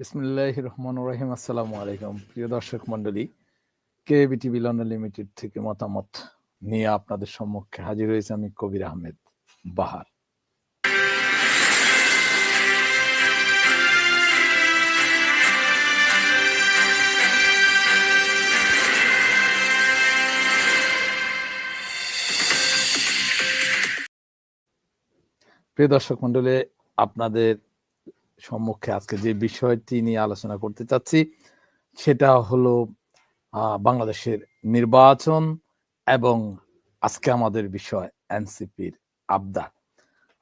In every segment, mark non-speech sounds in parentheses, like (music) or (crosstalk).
বিসমুল্লাহ রহমান রহিম। আসসালামু আলাইকুম। প্রিয় দর্শক মন্ডলী কেবিটিভি লন্ডন লিমিটেড থেকে মতামত নিয়ে আপনাদের সম্মুখে হাজির হয়েছে আমি কবির আহমেদ বাহার। প্রিয় দর্শক মন্ডলী আপনাদের সম্মুখে আজকে যে বিষয়টি নিয়ে আলোচনা করতে চাচ্ছি, সেটা হলো বাংলাদেশের নির্বাচন এবং আজকে আমাদের বিষয় এনসিপির আবদার।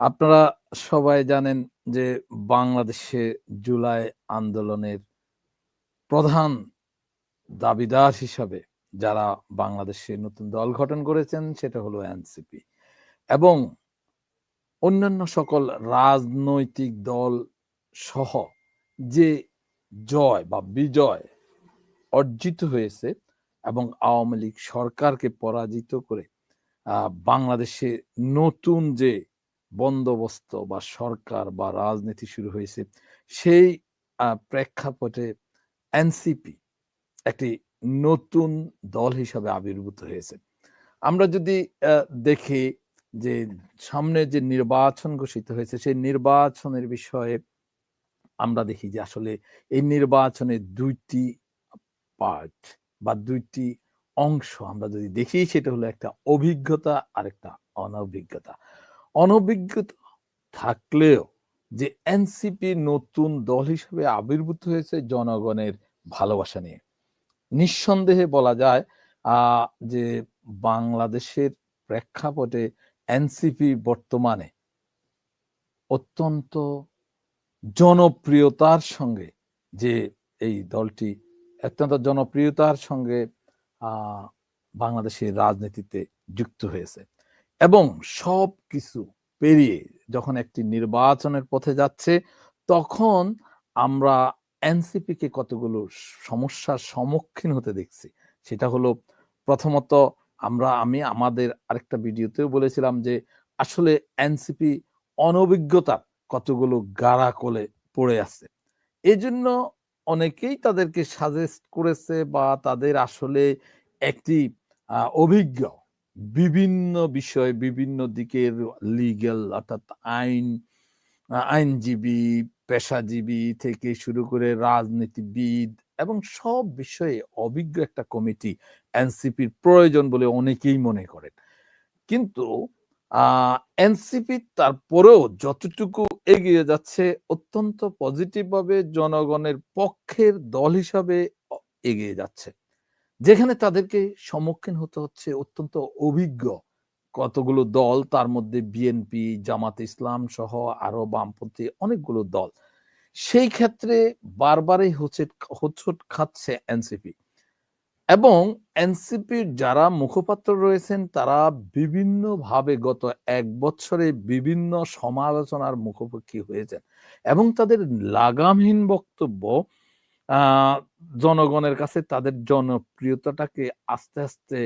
আপনারা সবাই জানেন যে বাংলাদেশে জুলাই আন্দোলনের প্রধান দাবিদার হিসাবে যারা বাংলাদেশে নতুন দল গঠন করেছেন, সেটা হলো এনসিপি। এবং অন্যান্য সকল রাজনৈতিক দল সহ যে জয় বা বিজয় অর্জিত হয়েছে এবং আওয়ামী লীগ সরকারকে পরাজিত করে বাংলাদেশে নতুন যে বন্দোবস্ত বা সরকার বা রাজনীতি শুরু হয়েছে, সেই প্রেক্ষাপটে এনসিপি একটি নতুন দল হিসাবে আবির্ভূত হয়েছে। আমরা যদি দেখি যে সামনে যে নির্বাচন ঘোষিত হয়েছে, সেই নির্বাচনের বিষয়ে আমরা দেখি যে আসলে এই নির্বাচনে দুইটি পার্ট বা দুইটি অংশ আমরা যদি দেখি, সেটা হলো একটা অভিজ্ঞতা আর একটা অনভিজ্ঞতা। অনভিজ্ঞতা থাকলেও যে এনসিপি নতুন দল হিসেবে আবির্ভূত হয়েছে জনগণের ভালোবাসা নিয়ে। নিঃসন্দেহে বলা যায় আহ যে বাংলাদেশের প্রেক্ষাপটে এনসিপি বর্তমানে অত্যন্ত জনপ্রিয়তার সঙ্গে যে এই দলটি অত্যন্ত জনপ্রিয়তার সঙ্গে বাংলাদেশের রাজনীতিতে যুক্ত হয়েছে এবং সব কিছু পেরিয়ে যখন একটি নির্বাচনের পথে যাচ্ছে, তখন আমরা এনসিপিকে কতগুলো সমস্যার সম্মুখীন হতে দেখছি। সেটা হলো প্রথমত আমরা, আমি আমাদের আরেকটা ভিডিওতেও বলেছিলাম যে আসলে এনসিপি অনভিজ্ঞতার কতগুলো গাড়া কোলে পড়ে আছে। এই জন্য অনেকেই তাদেরকে সাজেস্ট করেছে বা তাদের আসলে একটি অভিজ্ঞ বিভিন্ন বিষয়, বিভিন্ন দিকের লিগেল অর্থাৎ আইন আইনজীবী, পেশাজীবী থেকে শুরু করে রাজনীতিবিদ এবং সব বিষয়ে অভিজ্ঞ একটা কমিটি এনসিপির প্রয়োজন বলে অনেকেই মনে করেন। কিন্তু এনসিপি তারপরেও যতটুকু এগিয়ে যাচ্ছে, অত্যন্ত পজিটিভ ভাবে জনগণের পক্ষের দল হিসাবে এগিয়ে যাচ্ছে। যেখানে তাদেরকে সম্মুখীন হতে হচ্ছে অত্যন্ত অভিজ্ঞ কতগুলো দল, তার মধ্যে বিএনপি জামাত ইসলাম সহ আরও বামপন্থী অনেকগুলো দল। সেই ক্ষেত্রে বারবারই হচ্ছে হোঁচট খাচ্ছে এনসিপি। এবং এনসিপির যারা মুখপাত্র রয়েছেন, তারা বিভিন্নভাবে গত এক বছরে বিভিন্ন সমালোচনার মুখোমুখি হয়েছেন এবং তাদের লাগামহীন বক্তব্য জনগণের কাছে তাদের জনপ্রিয়তাটাকে আস্তে আস্তে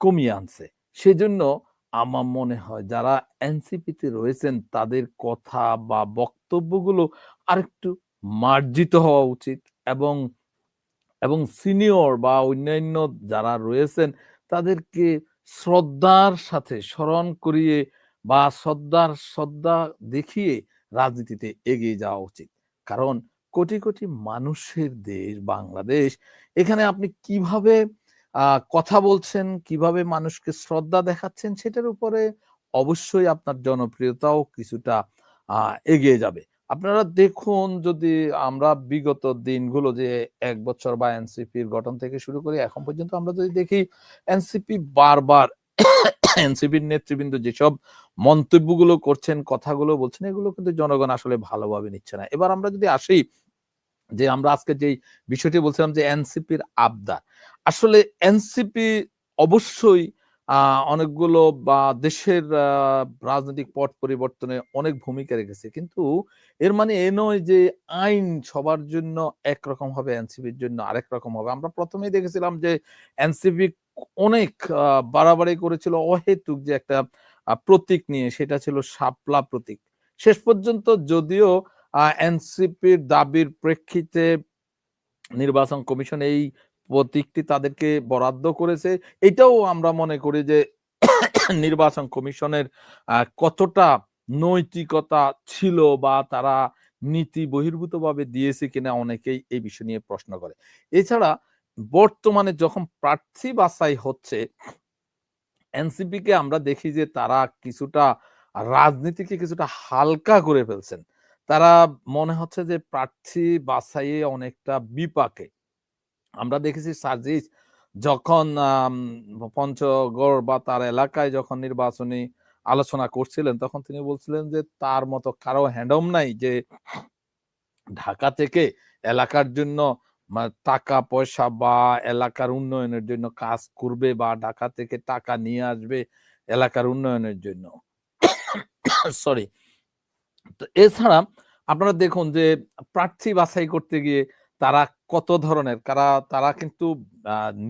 কমিয়ে আনছে। সেজন্য আমার মনে হয় যারা এনসিপিতে রয়েছেন, তাদের কথা বা বক্তব্যগুলো আরেকটু মার্জিত হওয়া উচিত এবং এবং সিনিয়র বা অন্যান্য যারা রয়েছেন, তাদেরকে শ্রদ্ধার সাথে স্মরণ করিয়ে বা শ্রদ্ধার শ্রদ্ধা দেখিয়ে রাজনীতিতে এগিয়ে যাওয়া উচিত। কারণ কোটি কোটি মানুষের দেশ বাংলাদেশ, এখানে আপনি কীভাবে কথা বলছেন, কীভাবে মানুষকে শ্রদ্ধা দেখাচ্ছেন, সেটার উপরে অবশ্যই আপনার জনপ্রিয়তাও কিছুটা এগিয়ে যাবে। আপনারা দেখুন যদি আমরা বিগত দিনগুলো যে এক বছর বা এনসিপির গঠন থেকে শুরু করি, এখন পর্যন্ত আমরা যদি দেখি এনসিপি বারবার এনসিপির নেতৃবৃন্দ যেসব মন্তব্যগুলো করছেন, কথাগুলো বলছেন, এগুলো কিন্তু জনগণ আসলে ভালোভাবে নিচ্ছে না। এবার আমরা যদি আসি যে আমরা আজকে যে বিষয়টি বলছিলাম যে এনসিপির আবদার, আসলে এনসিপি অবশ্যই অনেকগুলো বা দেশের রাজনৈতিক পট পরিবর্তনে অনেক ভূমিকা রেখেছে। কিন্তু এর মানে এ নয় যে আইন সবার জন্য একরকম হবে, এনসিপির জন্য আরেক রকম হবে। আমরা প্রথমেই দেখেছিলাম যে এনসিপি অনেক বাড়াবাড়ি করেছিল, অহেতুক যে একটা প্রতীক নিয়ে, সেটা ছিল শাপলা প্রতীক। শেষ পর্যন্ত যদিও এনসিপির দাবির প্রেক্ষিতে নির্বাচন কমিশন এই প্রতীকটি তাদেরকে বরাদ্দ করেছে। এটাও আমরা মনে করি যে (coughs) নির্বাচন কমিশনের কতটা নৈতিকতা ছিল বা তারা নীতি বহির্ভূতভাবে দিয়েছে কিনা অনেকেই এই বিষয় নিয়ে প্রশ্ন করে। এছাড়া বর্তমানে যখন প্রার্থী বাছাই হচ্ছে এনসিপি কে আমরা দেখি যে তারা কিছুটা রাজনীতিকে কিছুটা হালকা করে ফেলছেন। তারা মনে হচ্ছে যে প্রার্থী বাছাইয়ে অনেকটা বিপাকে। আমরা দেখেছি সার্জিস যখন পঞ্চগড় বা তার এলাকায় যখন নির্বাচনী আলোচনা করছিলেন, তখন তিনি বলছিলেন যে তার মতো কারও হ্যান্ডম নাই যে ঢাকা থেকে এলাকার জন্য টাকা পয়সা বা এলাকার উন্নয়নের জন্য কাজ করবে বা ঢাকা থেকে টাকা নিয়ে আসবে এলাকার উন্নয়নের জন্য। সরি তো এছাড়া আপনারা দেখুন যে প্রার্থী বাছাই করতে গিয়ে তারা কত ধরনের? কারা, তারা কিন্তু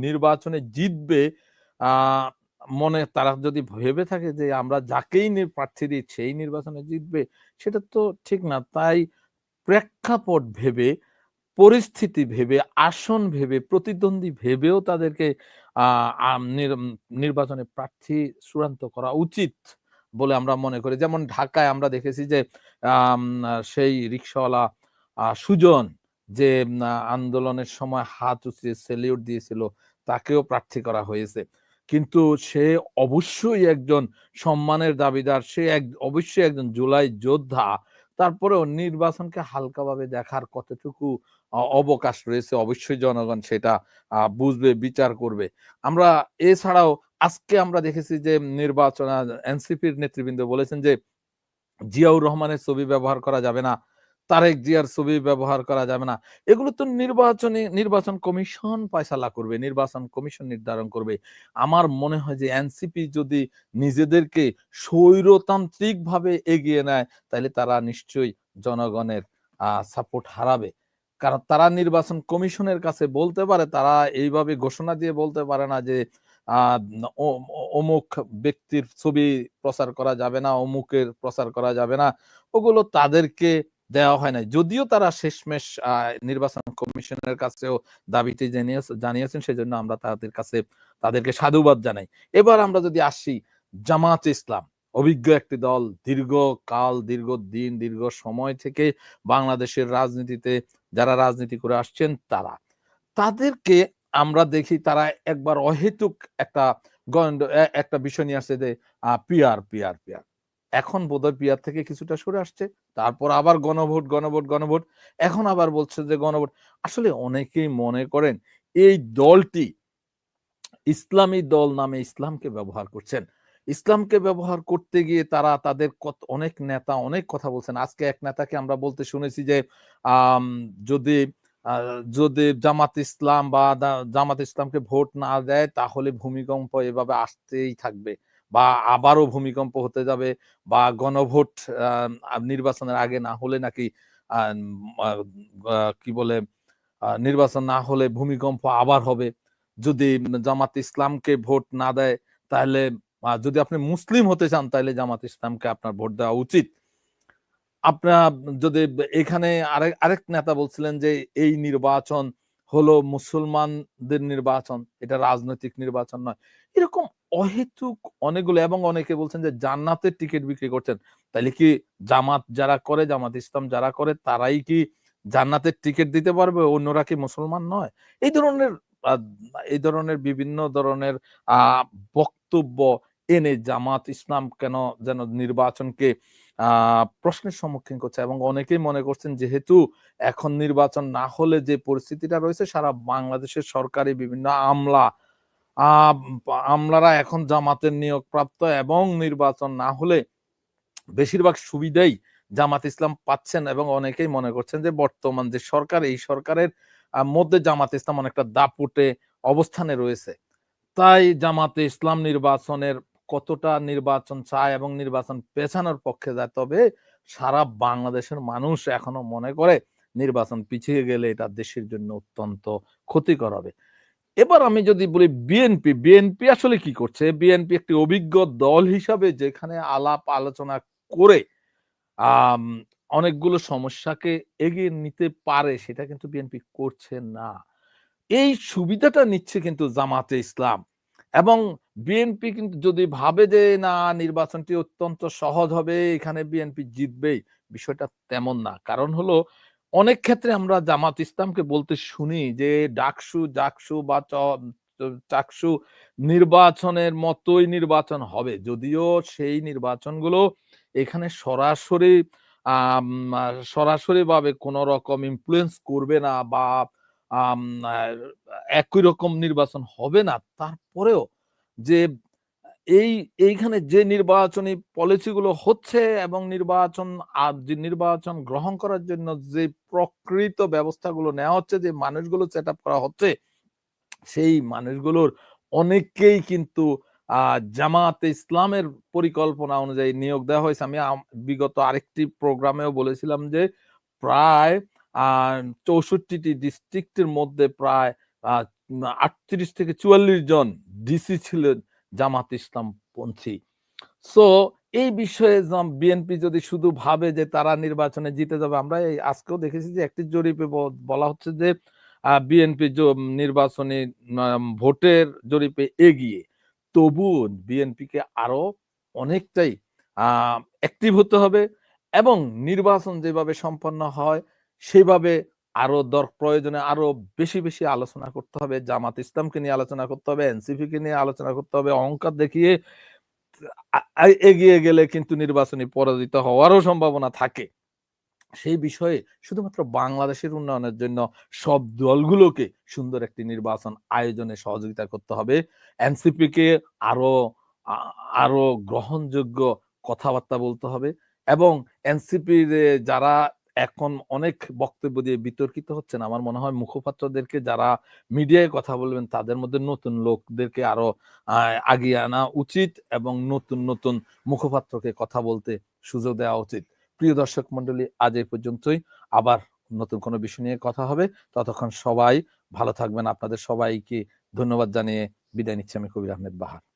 নির্বাচনে জিতবে মনে তারা যদি ভেবে থাকে যে আমরা যাকেই প্রার্থী দিই সেই নির্বাচনে জিতবে, সেটা তো ঠিক না। তাই প্রেক্ষাপট ভেবে, পরিস্থিতি ভেবে, আসন ভেবে, প্রতিদ্বন্দ্বী ভেবেও তাদেরকে নির্বাচনে প্রার্থী চূড়ান্ত করা উচিত বলে আমরা মনে করি। যেমন ঢাকায় আমরা দেখেছি যে সেই রিক্সাওয়ালা সুজন যে আন্দোলনের সময় হাত উঁচিয়ে সেলিউট দিয়েছিল, তাকেও প্রার্থী করা হয়েছে। কিন্তু সে অবশ্যই একজন সম্মানের দাবিদার। সে এক, অবশ্যই একজন জুলাই যোদ্ধা। তারপরেও নির্বাচনকে হালকাভাবে দেখার কতটুকু অবকাশ রয়েছে, অবশ্যই জনগণ সেটা বুঝবে, বিচার করবে। আমরা এছাড়াও আজকে আমরা দেখেছি যে, নির্বাচন এনসিপির নেতৃবৃন্দ বলেছেন যে, জিয়াউর রহমানের ছবি ব্যবহার করা যাবে না। তারেক জিয়ার ছবি ব্যবহার করা যাবে না। এগুলো তো নির্বাচনী, নির্বাচন কমিশন পয়সালা করবে, নির্বাচন কমিশন নির্ধারণ করবে। আমার মনে হয় যে এনসিপি যদি নিজেদেরকে স্বৈরতান্ত্রিক ভাবে এগিয়ে নেয়, তাহলে তারা নিশ্চয়ই জনগণের সাপোর্ট হারাবে। কারণ তারা নির্বাচন কমিশনের কাছে বলতে পারে, তারা এইভাবে ঘোষণা দিয়ে বলতে পারে না যে অমুক ব্যক্তির ছবি প্রচার করা যাবে না, অমুকের প্রচার করা যাবে না। ওগুলো তাদেরকে দেওয়া হয় নাই। যদিও তারা শেষমেশ নির্বাচন কমিশনের কাছেও দাবিতে জানিয়েছেন, সেজন্য আমরা তাদের কাছে, তাদেরকে সাধুবাদ জানাই। এবার আমরা যদি আসি জামাত ইসলাম, অভিজ্ঞ একটি দল, দীর্ঘ কাল, দীর্ঘ দিন, দীর্ঘ সময় থেকে বাংলাদেশের রাজনীতিতে যারা রাজনীতি করে আসছেন তারা, তাদেরকে আমরা দেখি তারা একবার অহেতুক একটা একটা বিষয় নিয়ে আসছে যে পিয়ার পিয়ার পিয়ার এখন বোধহয় পিয়ার থেকে কিছুটা সরে আসছে, তারপর আবার গণভোট গণভোট গণভোট, এখন আবার বলছে যে গণভোট। আসলে অনেকেই মনে করেন এই দলটি ইসলামী দল নামে ইসলামকে ব্যবহার করছেন। ইসলামকে ব্যবহার করতে গিয়ে তারা তাদের অনেক নেতা অনেক কথা বলছেন। আজকে এক নেতাকে আমরা বলতে শুনেছি যে যদি যদি জামাত ইসলাম বা জামাত ইসলামকে ভোট না দেয় তাহলে ভূমিকম্প এভাবে আসতেই থাকবে। বা আবারও ভূমিকম্প হতে যাবে বা গণভোট নির্বাচনের আগে না হলে নাকি কি বলে নির্বাচন না হলে ভূমিকম্প আবার হবে। যদি জামাত ইসলামকে ভোট না দেয়, তাহলে যদি আপনি মুসলিম হতে চান, তাহলে জামাত ইসলামকে আপনার ভোট দেওয়া উচিত। আপনার যদি এখানে আরেক আরেক নেতা বলছিলেন যে, এই নির্বাচন হলো মুসলমানদের নির্বাচন, এটা রাজনৈতিক নির্বাচন নয়। এরকম অহেতুক অনেকগুলো, এবং অনেকে বলছেন যে জান্নাতের টিকিট বিক্রি করছেন। তাহলে কি জামাত যারা করে, জামাত ইসলাম যারা করে, তারাই কি জান্নাতের টিকিট দিতে পারবে, অন্যরা কি মুসলমান নয়? এই ধরনের এই ধরনের বিভিন্ন ধরনের, আহ, বক্তব্য এনে জামাত ইসলাম কেন যেন নির্বাচনকে প্রশ্নের সম্মুখীন করছে এবং অনেকেই মনে করছেন যেহেতু এখন নির্বাচন না হলে যে পরিস্থিতিটা রয়েছে, সারা বাংলাদেশের সরকারি বিভিন্ন আমলা আমলারা এখন জামাতের নিয়োগ প্রাপ্ত এবং নির্বাচন না হলে বেশিরভাগ সুবিধাই জামাত ইসলাম পাচ্ছেন এবং অনেকেই মনে করছেন যে বর্তমান যে সরকার, এই সরকারের মধ্যে জামাত ইসলাম অনেকটা দাপুটে অবস্থানে রয়েছে। তাই জামাতে ইসলাম নির্বাচনের কতটা নির্বাচন চায় এবং নির্বাচন পেছানোর পক্ষে যায়, তবে সারা বাংলাদেশের মানুষ এখনও মনে করে নির্বাচন পিছিয়ে গেলে এটা দেশের জন্য অত্যন্ত ক্ষতিকর হবে। এবার আমি যদি বলি বিএনপি বিএনপি আসলে কি করছে? বিএনপি একটি অভিজ্ঞ দল হিসাবে যেখানে আলাপ আলোচনা করে অনেকগুলো সমস্যাকে এগিয়ে নিতে পারে, সেটা কিন্তু বিএনপি করছে না। এই সুবিধাটা নিচ্ছে কিন্তু জামাতে ইসলাম। এবং বিএনপি কিন্তু যদি ভাবে যে না নির্বাচনটি অত্যন্ত সহজ হবে এখানে বিএনপি জিতবেই বিষয়টা তেমন না। কারণ হলো অনেক ক্ষেত্রে আমরা জামাত ইসলামকে বলতে শুনি যে ডাকসু, জাকসু বা চাকসু নির্বাচনের মতোই নির্বাচন হবে। যদিও সেই নির্বাচনগুলো এখানে সরাসরি সরাসরিভাবে কোন রকম ইনফ্লুয়েন্স করবে না বা একই রকম নির্বাচন হবে না। তারপরেও যে এই এইখানে যে নির্বাচনী পলিসিগুলো হচ্ছে এবং নির্বাচন আ যে নির্বাচন গ্রহণ করার জন্য যে প্রকৃত ব্যবস্থাগুলো নেওয়া হচ্ছে, যে মানুষগুলো সেট করা হচ্ছে, সেই মানুষগুলোর অনেকেই কিন্তু আ জামায়াতে ইসলামের পরিকল্পনা অনুযায়ী নিয়োগ দেওয়া হয়েছে। আমি বিগত আরেকটি প্রোগ্রামেও বলেছিলাম যে প্রায় ৬৪ ডিস্ট্রিক্টের মধ্যে প্রায় আটত্রিশ থেকে ৪৪ জন ডিসি ছিলেন জামাত ইসলামপন্থী। সো এই বিষয়ে বিএনপি যদি শুধু ভাবে যে তারা নির্বাচনে জিতে যাবে, আমরা এই আজকেও দেখেছি যে একটি জরিপে বলা হচ্ছে যে বিএনপি নির্বাচনী ভোটের জরিপে এগিয়ে। তবুও বিএনপিকে আরও অনেকটাই অ্যাক্টিভ হতে হবে এবং নির্বাচন যেভাবে সম্পন্ন হয় সেভাবে আরও দর প্রয়োজনে আরও বেশি, বেশি আলোচনা করতে হবে। জামাত ইসলামকে নিয়ে আলোচনা করতে হবে, এনসিপিকে নিয়ে আলোচনা করতে হবে। অহংকার দেখিয়ে এগিয়ে গেলে কিন্তু নির্বাচনী পরাজিত হওয়ারও সম্ভাবনা থাকে। সেই বিষয়ে শুধুমাত্র বাংলাদেশের উন্নয়নের জন্য সব দলগুলোকে সুন্দর একটি নির্বাচন আয়োজনে সহযোগিতা করতে হবে। এনসিপিকে আরও আ আরও গ্রহণযোগ্য কথাবার্তা বলতে হবে এবং এনসিপির যারা এখন অনেক বক্তব্য দিয়ে বিতর্কিত হচ্ছেন, আমার মনে হয় মুখপাত্রদেরকে যারা মিডিয়ায় কথা বলবেন তাদের মধ্যে নতুন লোকদেরকে আরও আগিয়ে আনা উচিত এবং নতুন, নতুন মুখপাত্রকে কথা বলতে সুযোগ দেওয়া উচিত। প্রিয় দর্শক মন্ডলী আজ এই পর্যন্তই। আবার নতুন কোনো বিষয় নিয়ে কথা হবে। ততক্ষণ সবাই ভালো থাকবেন। আপনাদের সবাইকে ধন্যবাদ জানিয়ে বিদায় নিচ্ছি আমি কবির আহমেদ বাহার।